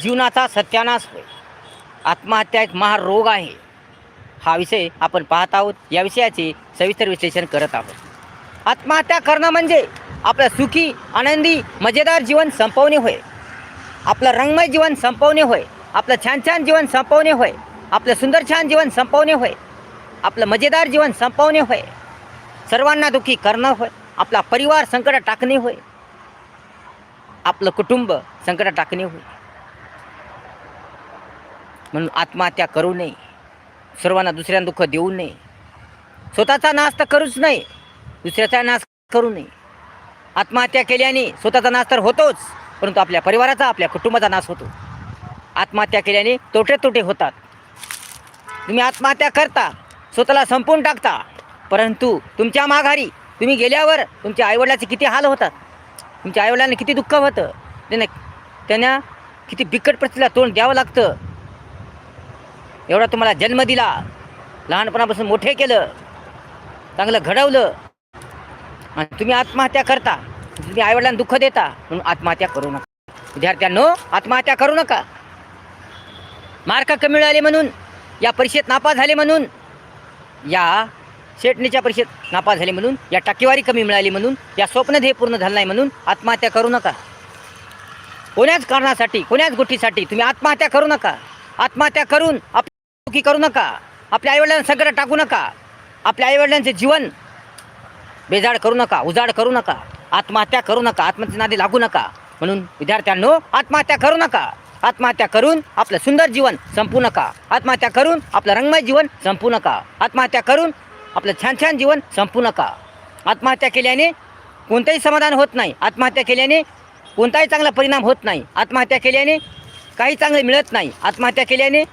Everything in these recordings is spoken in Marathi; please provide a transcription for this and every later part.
जीवनाचा सत्यानाश होय. आत्महत्या एक महारोग आहे. हा विषय आपण पाहत आहोत. या विषयाचे सविस्तर विश्लेषण करत आहोत. आत्महत्या करणं म्हणजे आपलं सुखी आनंदी मजेदार जीवन संपवणे होय. आपलं रंगमय जीवन संपवणे होय. आपलं छान छान जीवन संपवणे होय. आपलं सुंदर छान जीवन संपवणे होय. आपलं मजेदार जीवन संपवणे होय. सर्वांना दुःखी करणं होय. आपला परिवार संकटात टाकणे होय. आपलं कुटुंब संकटात टाकणे होय. म्हणून आत्महत्या करू नये. सर्वांना दुसऱ्यांना दुःख देऊ नये. स्वतःचा नाश तर करूच नाही दुसऱ्याचा नाश करू नये. आत्महत्या केल्याने स्वतःचा नाश तर होतोच परंतु आपल्या परिवाराचा आपल्या कुटुंबाचा नाश होतो. आत्महत्या केल्याने तोटे तोटे होतात. तुम्ही आत्महत्या करता स्वतःला संपवून टाकता परंतु तुमच्या माघारी तुम्ही गेल्यावर तुमच्या आईवडिलाचे किती हाल होतात. तुमच्या आईवडिलांना किती दुःख होतं. त्यांना त्यांना किती बिकट परिस्थितीला तोंड द्यावं लागतं. एवढा तुम्हाला जन्म दिला. लहानपणापासून मोठे केलं. चांगलं घडवलं. आणि तुम्ही आत्महत्या करता. तुम्ही आईवडिलांना दुःख देता. म्हणून आत्महत्या करू नका. विद्यार्थ्यांनो आत्महत्या करू नका. मार्क कमी मिळाले म्हणून या परीक्षेत नापास झाले म्हणून या शेटणीच्या परीक्षेत नापास झाले म्हणून या टक्केवारी कमी मिळाली म्हणून या स्वप्न ध्येय पूर्ण झालं नाही म्हणून आत्महत्या करू नका. कोण्याच कारणासाठी कोण्याच गोष्टीसाठी तुम्ही आत्महत्या करू नका. आत्महत्या करून आपली करू नका. आपल्या आईवडिलांना संकटात टाकू नका. आपल्या आईवडिलांचे जीवन बेजाड करू नका उजाड करू नका. आत्महत्या करू नका आत्महत्या नादी लागू नका. म्हणून विद्यार्थ्यांनो आत्महत्या करू नका. आत्महत्या करून आपलं सुंदर जीवन संपू नका. आत्महत्या करून आपलं रंगमय जीवन संपू नका. आत्महत्या करून आपलं छान छान जीवन संपू नका. आत्महत्या केल्याने कोणतंही समाधान होत नाही. आत्महत्या केल्याने कोणताही चांगला परिणाम होत नाही. आत्महत्या केल्याने काही चांगले मिळत नाही. आत्महत्या केल्याने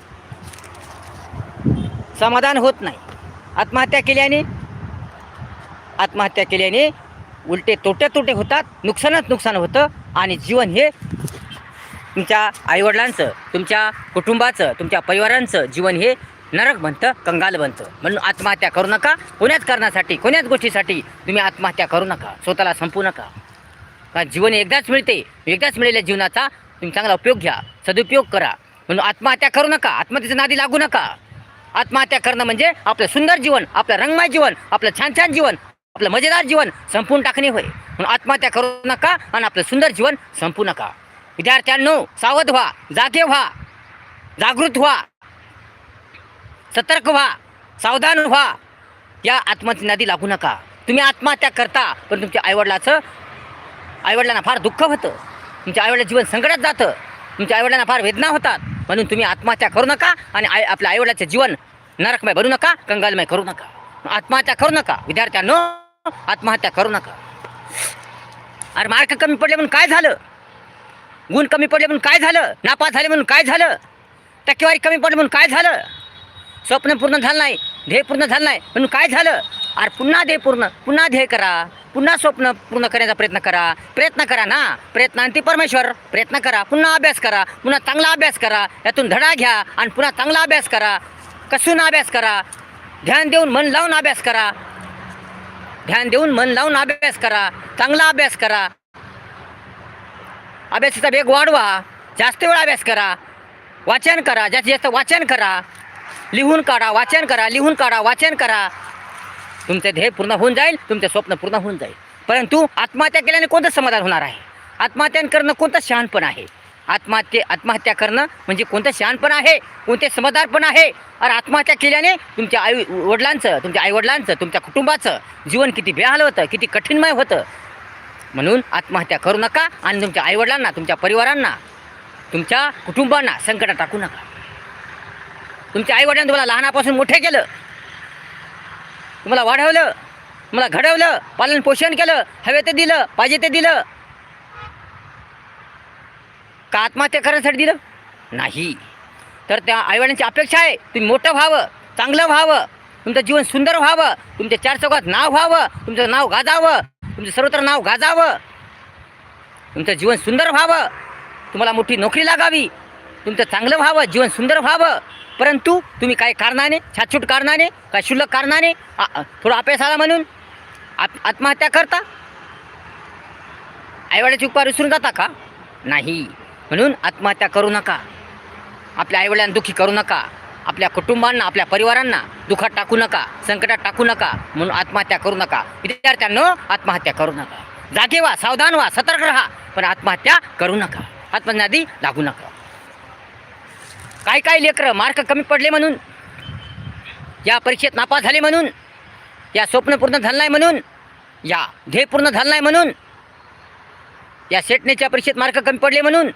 समाधान होत नाही. आत्महत्या केल्याने आत्महत्या केल्याने उलटे तोटे तोटे होतात नुकसानच नुकसान होतं आणि जीवन हे तुमच्या आईवडिलांचं तुमच्या कुटुंबाचं तुमच्या परिवारांचं जीवन हे नरक बनतं कंगाल बनतं. म्हणून आत्महत्या करू नका. कोण्याच कारणासाठी कोण्याच गोष्टीसाठी तुम्ही आत्महत्या करू नका. स्वतःला संपू नका. कारण जीवन एकदाच मिळते. एकदाच मिळालेल्या जीवनाचा तुम्ही चांगला उपयोग घ्या. सदुपयोग करा. म्हणून आत्महत्या करू नका. आत्महत्येचं नादी लागू नका. आत्महत्या करणं म्हणजे आपलं सुंदर जीवन आपलं रंगमय जीवन आपलं छान छान जीवन आपलं मजेदार जीवन संपून टाकणे होय. म्हणून आत्महत्या करू नका आणि आपलं सुंदर जीवन संपू नका. विद्यार्थ्यांनो सावध व्हा जागे व्हा जागृत व्हा सतर्क व्हा सावधान व्हा. या आत्महत्या नादी लागू नका. तुम्ही आत्महत्या करता पण तुमच्या आईवडिलाचं आईवडिलांना फार दुःख होतं. तुमच्या आईवडिला जीवन संकटात जातं. तुमच्या आईवडिलांना फार वेदना होतात. म्हणून तुम्ही आत्महत्या करू नका आणि आई आपल्या आईवडिलाचं जीवन नरकमय बनू नका कंगालमय करू नका. आत्महत्या करू नका. विद्यार्थ्यांनो आत्महत्या करू नका. अरे मार्क कमी पडले म्हणून काय झालं? गुण कमी पडले म्हणून काय झालं? नापास झाले म्हणून काय झालं? टक्केवारी कमी पडली म्हणून काय झालं? स्वप्न पूर्ण झालं नाही ध्येय पूर्ण झालं नाही म्हणून काय झालं? अरे पुन्हा ध्येय पूर्ण पुन्हा ध्येय करा पुन्हा स्वप्न पूर्ण करण्याचा प्रयत्न करा. प्रयत्न करा ना. प्रयत्न आणि ती परमेश्वर. प्रयत्न करा. पुन्हा अभ्यास करा. पुन्हा चांगला अभ्यास करा. यातून धडा घ्या आणि पुन्हा चांगला अभ्यास करा. कसून अभ्यास करा. ध्यान देऊन मन लावून अभ्यास करा. ध्यान देऊन मन लावून अभ्यास करा. चांगला अभ्यास करा. अभ्यासाचा वेग वाढवा. जास्त वेळ अभ्यास करा. वाचन करा. जास्तीत जास्त वाचन करा. लिहून काढा. वाचन करा. लिहून काढा. वाचन करा. तुमचे ध्येय पूर्ण होऊन जाईल तुमचे स्वप्न पूर्ण होऊन जाईल. परंतु आत्महत्या केल्याने कोणतं समाधान होणार आहे? आत्महत्या करणं कोणतं शहाणपण आहे? आत्महत्ये आत्महत्या करणं म्हणजे कोणतं शहाणपण आहे? कोणते समाधानपण आहे? अरे आत्महत्या केल्याने तुमच्या आई वडिलांचं तुमच्या आईवडिलांचं तुमच्या कुटुंबाचं जीवन किती बेहाल होतं किती कठीणमय होतं. म्हणून आत्महत्या करू नका आणि तुमच्या आईवडिलांना तुमच्या परिवारांना तुमच्या कुटुंबांना संकटात टाकू नका. तुमच्या आईवडिलांनी तुम्हाला लहानापासून मोठे केलं तुम्हाला वाढवलं तुम्हाला घडवलं पालन पोषण केलं हवे ते दिलं पाहिजे ते दिलं. का आत्महत्या करण्यासाठी दिलं? नाही. तर त्या आईवडिलांची अपेक्षा आहे तुम्ही मोठं व्हावं चांगलं व्हावं तुमचं जीवन सुंदर व्हावं तुमच्या चार चौकात नाव व्हावं तुमचं नाव गाजावं तुमचं सर्वत्र नाव गाजावं. तुमचं जीवन सुंदर व्हावं तुम्हाला मोठी नोकरी लागावी तुमचं चांगलं व्हावं जीवन सुंदर व्हावं. परंतु तुम्ही काही कारणाने छाटछूट कारणाने काय शुल्लक कारणाने थोडं अभ्यास आला म्हणून आत आत्महत्या करता? आईवडिलाची उपकार विसरून जाता का? नाही. म्हणून आत्महत्या करू नका. आपल्या आईवडिलांना दुःखी करू नका. आपल्या कुटुंबांना आपल्या परिवारांना दुःखात टाकू नका संकटात टाकू नका म्हणून आत्महत्या करू नका. विद्यार्थ्यांनो आत्महत्या करू नका. जागे व्हा सावधान व्हा सतर्क राहा पण आत्महत्या करू नका. आत्मज्ञादी लागू नका. काय काय लेकरं मार्क कमी पडले म्हणून? या परीक्षेत नापास झाले म्हणून? या स्वप्न पूर्ण झालं नाही म्हणून? या ध्येय पूर्ण झालं नाही म्हणून? या सेटनेच्या परीक्षेत मार्क कमी पडले म्हणून?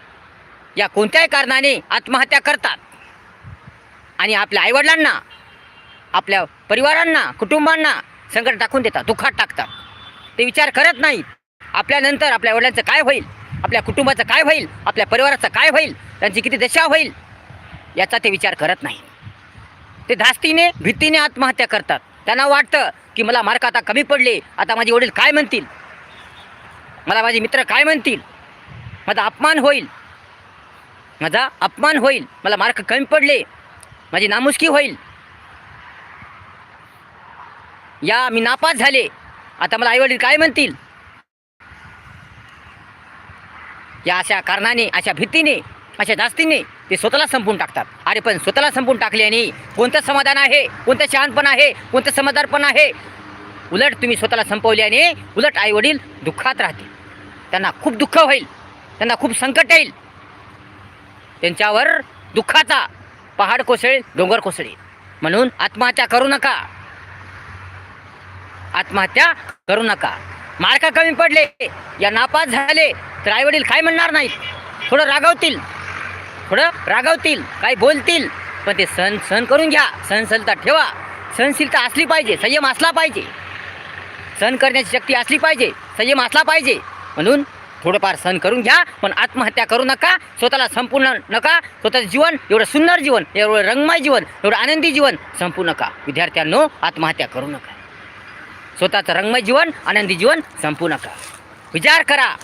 या कोणत्याही कारणाने आत्महत्या करतात? आणि आपल्या आईवडिलांना आपल्या परिवारांना कुटुंबांना संकट टाकून देतात दुःखात टाकतात. ते विचार करत नाहीत. आपल्यानंतर आपल्या वडिलांचं काय होईल? आपल्या कुटुंबाचं काय होईल? आपल्या परिवाराचं काय होईल? त्यांची किती दशा होईल? याचा ते विचार करत नाही. ते धास्तीने भीतीने आत्महत्या करतात. त्यांना वाटतं की मला मार्क आता कमी पडले आता माझे वडील काय म्हणतील? मला माझे मित्र काय म्हणतील? माझा अपमान होईल. माझा अपमान होईल. मला मार्क कमी पडले. माझी नामुष्की होईल. या मी नापास झाले. आता मला आईवडील काय म्हणतील? या अशा कारणाने अशा भीतीने अशा जास्तीने ते स्वतःला संपून टाकतात. अरे पण स्वतःला संपून टाकल्याने कोणतं समाधान आहे? कोणतं शहाणपण आहे? कोणतं समाधानपण आहे? उलट तुम्ही स्वतःला संपवल्याने उलट आईवडील दुःखात राहतील. त्यांना खूप दुःख होईल. त्यांना खूप संकट येईल. त्यांच्यावर दुःखाचा पहाड कोसळेल डोंगर कोसळेल. म्हणून आत्महत्या करू नका. आत्महत्या करू नका. मार्क कमी पडले. या नापास झाले तर आईवडील काय म्हणणार नाहीत? थोडं रागावतील. थोडं रागवतील काही बोलतील पण ते सण सहन करून घ्या. सहनशीलता ठेवा. सहनशीलता असली पाहिजे संयम असला पाहिजे. सहन करण्याची शक्ती असली पाहिजे संयम असला पाहिजे. म्हणून थोडंफार सहन करून घ्या पण आत्महत्या करू नका स्वतःला संपूर्ण नका स्वतःचं जीवन एवढं सुंदर जीवन एवढं रंगमय जीवन एवढं आनंदी जीवन संपू नका. विद्यार्थ्यांनो आत्महत्या करू नका. स्वतःचं रंगमय जीवन आनंदी जीवन संपू नका. विचार करा.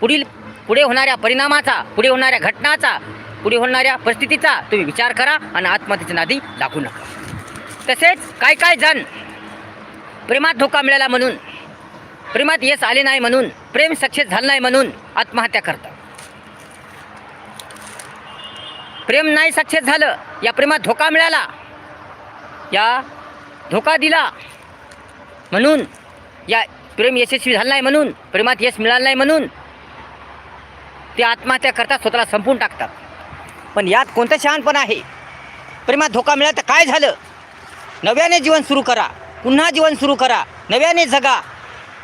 पुढील पुढे होणाऱ्या परिणामाचा पुढे होणाऱ्या घटनाचा पुढे होणाऱ्या परिस्थितीचा तुम्ही विचार करा आणि आत्महत्येच्या नादी लागू नका. तसेच काय काय जण प्रेमात धोका मिळाला म्हणून प्रेमात यश आले नाही म्हणून प्रेम सक्सेस झालं नाही म्हणून आत्महत्या करतात. प्रेम नाही सक्सेस झालं या प्रेमात धोका मिळाला या धोका दिला म्हणून या प्रेम यशस्वी झालं नाही म्हणून प्रेमात यश मिळालं नाही म्हणून ते आत्महत्या करतात स्वतःला संपून टाकतात. पण यात कोणतं शहाणपण आहे? प्रेमात धोका मिळाला तर काय झालं? नव्याने जीवन सुरू करा. पुन्हा जीवन सुरू करा. नव्याने जगा.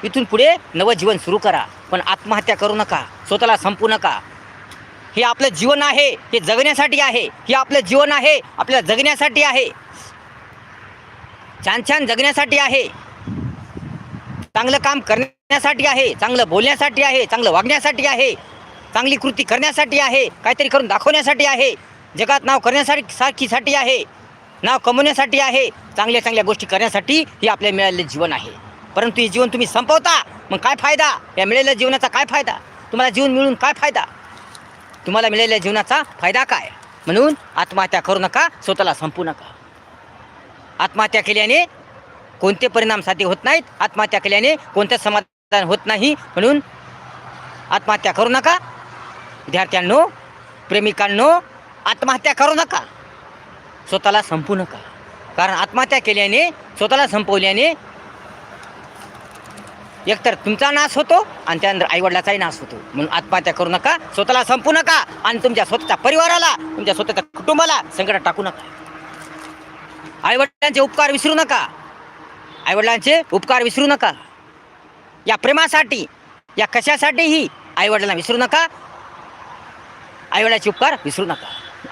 इथून पुढे नवं जीवन सुरू करा. पण आत्महत्या करू नका. स्वतःला संपू नका. हे आपलं जीवन आहे. हे जगण्यासाठी आहे. हे आपलं जीवन आहे. आपल्याला जगण्यासाठी आहे. छान छान जगण्यासाठी आहे. चांगलं काम करण्यासाठी आहे. चांगलं बोलण्यासाठी आहे. चांगलं वागण्यासाठी आहे. चांगली कृती करण्यासाठी आहे काहीतरी करून दाखवण्यासाठी आहे जगात नाव करण्यासाठी सारखीसाठी आहे नाव कमवण्यासाठी आहे चांगल्या चांगल्या गोष्टी करण्यासाठी हे आपल्याला मिळालेलं जीवन आहे. परंतु हे जीवन तुम्ही संपवता मग काय फायदा? या मिळालेल्या जीवनाचा काय फायदा? तुम्हाला जीवन मिळून काय फायदा? तुम्हाला मिळालेल्या जीवनाचा फायदा काय? म्हणून आत्महत्या करू नका स्वतःला संपू नका. आत्महत्या केल्याने कोणते परिणाम साध्य होत नाहीत आत्महत्या केल्याने कोणतं समाधान होत नाही म्हणून आत्महत्या करू नका विद्यार्थ्यांनो प्रेमिकांनो आत्महत्या करू नका. स्वतःला संपू नका. कारण आत्महत्या केल्याने स्वतःला संपवल्याने एकतर तुमचा नाश होतो आणि त्यानंतर आईवडिलाचाही नाश होतो. म्हणून आत्महत्या करू नका स्वतःला संपू नका आणि तुमच्या स्वतःच्या परिवाराला तुमच्या स्वतःच्या कुटुंबाला संकटात टाकू नका. आईवडिलांचे उपकार विसरू नका. आईवडिलांचे उपकार विसरू नका. या प्रेमासाठी या कशासाठीही आईवडिलांना विसरू नका. आईवडिलाचे उपकार विसरू नका.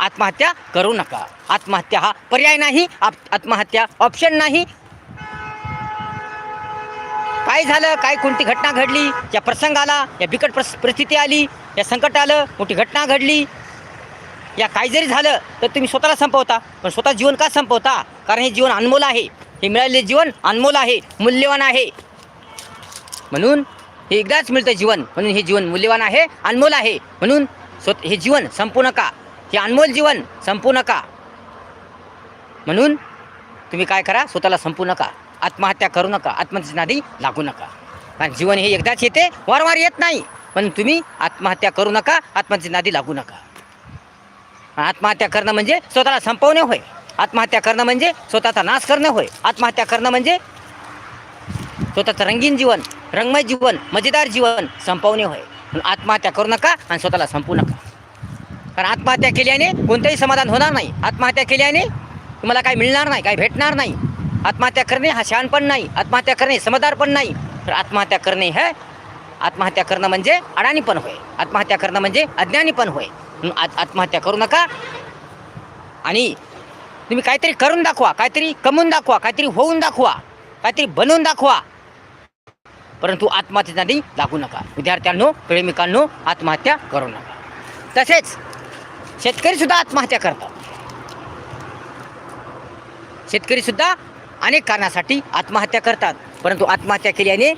आत्महत्या करू नका. आत्महत्या हा पर्याय नाही आत्महत्या ऑप्शन नाही. काय झालं? काय कोणती घटना घडली? या प्रसंग आला या बिकट परिस्थिती आली या संकट आलं मोठी घटना घडली. या काय जरी झालं तर तुम्ही स्वतःला संपवता. पण स्वतः जीवन का संपवता? कारण हे जीवन अनमोल आहे. हे मिळालेले जीवन अनमोल आहे मूल्यवान आहे. म्हणून हे एकदाच मिळतं जीवन. म्हणून हे जीवन मूल्यवान आहे अनमोल आहे. म्हणून स्वत हे जीवन संपू नका हे अनमोल जीवन संपू नका म्हणून तुम्ही काय करा स्वतःला संपू नका आत्महत्या करू नका आत्महत्येच्या नादी लागू नका. कारण जीवन हे एकदाच येते वारंवार येत नाही. पण तुम्ही आत्महत्या करू नका आत्महत्येची नादी लागू नका. आत्महत्या करणं म्हणजे स्वतःला संपवणे होय. आत्महत्या करणं म्हणजे स्वतःचा नाश करणं होय. आत्महत्या करणं म्हणजे स्वतःचं रंगीन जीवन रंगमय जीवन मजेदार जीवन संपवणे होय. आत्महत्या करू नका आणि स्वतःला संपू नका. कारण आत्महत्या केल्याने कोणतंही समाधान होणार नाही. आत्महत्या केल्याने तुम्हाला काही मिळणार नाही काही भेटणार नाही. आत्महत्या करणे हा शहाणपण नाही. आत्महत्या करणे समजदार पण नाही. तर आत्महत्या करणे हे आत्महत्या करणं म्हणजे अडाणीपण होय. आत्महत्या करणं म्हणजे अज्ञानी पण होय. म्हणून आत आत्महत्या करू नका. आणि तुम्ही काहीतरी करून दाखवा काहीतरी कमवून दाखवा काहीतरी होऊन दाखवा काहीतरी बनवून दाखवा. परंतु आत्महत्येच्या लागू नका. विद्यार्थ्यांनो प्रेमिकांनो आत्महत्या करू नका. तसेच शेतकरी सुद्धा आत्महत्या करतात. शेतकरी सुद्धा अनेक कारणासाठी आत्महत्या करतात. परंतु आत्महत्या केल्याने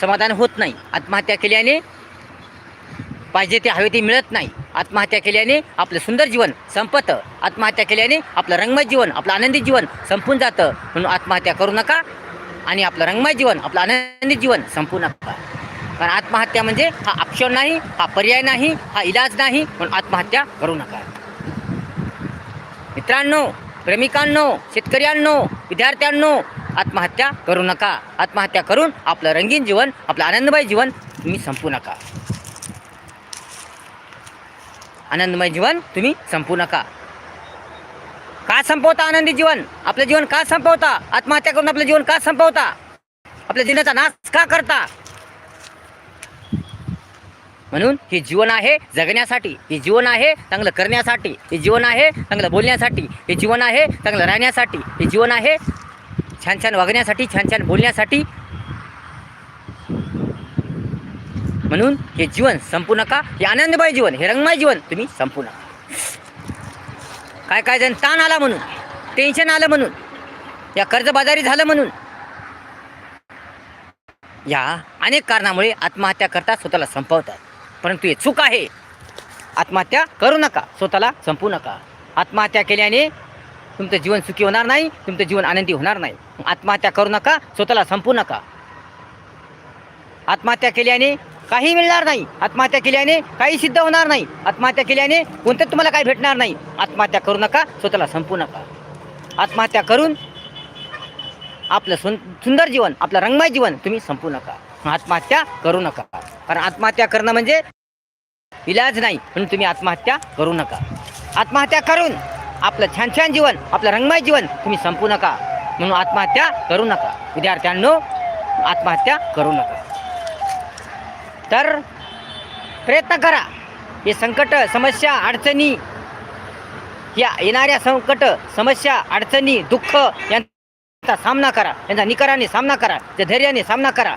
समाधान होत नाही. आत्महत्या केल्याने पाहिजे ते हवे ते मिळत नाही. आत्महत्या केल्याने आपलं सुंदर जीवन संपतं. आत्महत्या केल्याने आपलं रंगमय जीवन आपलं आनंदी जीवन संपून जातं. म्हणून आत्महत्या करू नका. आणि आपलं रंगमय जीवन आपलं आनंदी जीवन संपू नका कारण आत्महत्या म्हणजे हा ऑप्शन नाही हा पर्याय नाही हा इलाज नाही म्हणून आत्महत्या करू नका. मित्रांनो प्रेमिकांनो शेतकऱ्यांनो विद्यार्थ्यांनो आत्महत्या करू नका. आत्महत्या करून आपलं रंगीन जीवन आपलं आनंदमय जीवन तुम्ही संपू नका. आनंदमय जीवन तुम्ही संपू नका. का संपवता आनंदी जीवन? आपलं जीवन का संपवता? आत्महत्या करून आपलं जीवन का संपवता? आपल्या जीवनाचा नाश का करता? म्हणून हे जीवन आहे जगण्यासाठी हे जीवन आहे चांगलं करण्यासाठी हे जीवन आहे चांगलं बोलण्यासाठी हे जीवन आहे चांगलं राहण्यासाठी हे जीवन आहे छान छान वागण्यासाठी छान छान बोलण्यासाठी. म्हणून हे जीवन संपू नका हे आनंदमय जीवन हे रंगमय जीवन तुम्ही संपू नका. काय काय जण ताण आला म्हणून टेन्शन आलं म्हणून या कर्जबाजारी झालं म्हणून. या अनेक कारणामुळे आत्महत्या करता स्वतःला संपवतात. परंतु हे चूक आहे. आत्महत्या करू नका. स्वतःला संपू नका. आत्महत्या केल्याने तुमचं जीवन सुखी होणार नाही तुमचं जीवन आनंदी होणार नाही. आत्महत्या करू नका स्वतःला संपू नका. आत्महत्या केल्याने काही मिळणार नाही. आत्महत्या केल्याने काही सिद्ध होणार नाही. आत्महत्या केल्याने कोणतं तुम्हाला काही भेटणार नाही. आत्महत्या करू नका स्वतःला संपू नका. आत्महत्या करून आपलं सुं सुंदर जीवन आपलं रंगमय जीवन तुम्ही संपू नका. आत्महत्या करू नका. कारण आत्महत्या करणं म्हणजे इलाज नाही म्हणून तुम्ही आत्महत्या करू नका. आत्महत्या करून आपलं छान छान जीवन आपलं रंगमय जीवन तुम्ही संपू नका. म्हणून आत्महत्या करू नका. विद्यार्थ्यांनो आत्महत्या करू नका. तर प्रयत्न करा. हे संकट समस्या अडचणी या येणाऱ्या संकट समस्या अडचणी दुःख यांचा सामना करा. यांचा निकराने सामना करा. त्या धैर्याने सामना करा.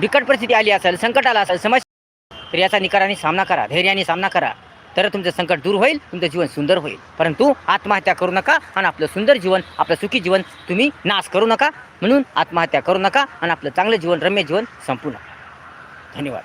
बिकट परिस्थिती आली असेल संकट आला असेल समस्या तर याचा निकराने सामना करा. धैर्याने सामना करा. तर तुमचं संकट दूर होईल तुमचं जीवन सुंदर होईल. परंतु आत्महत्या करू नका आणि आपलं सुंदर जीवन आपलं सुखी जीवन तुम्ही नाश करू नका. म्हणून आत्महत्या करू नका आणि आपलं चांगलं जीवन रम्य जीवन संपू नका धन्यवाद.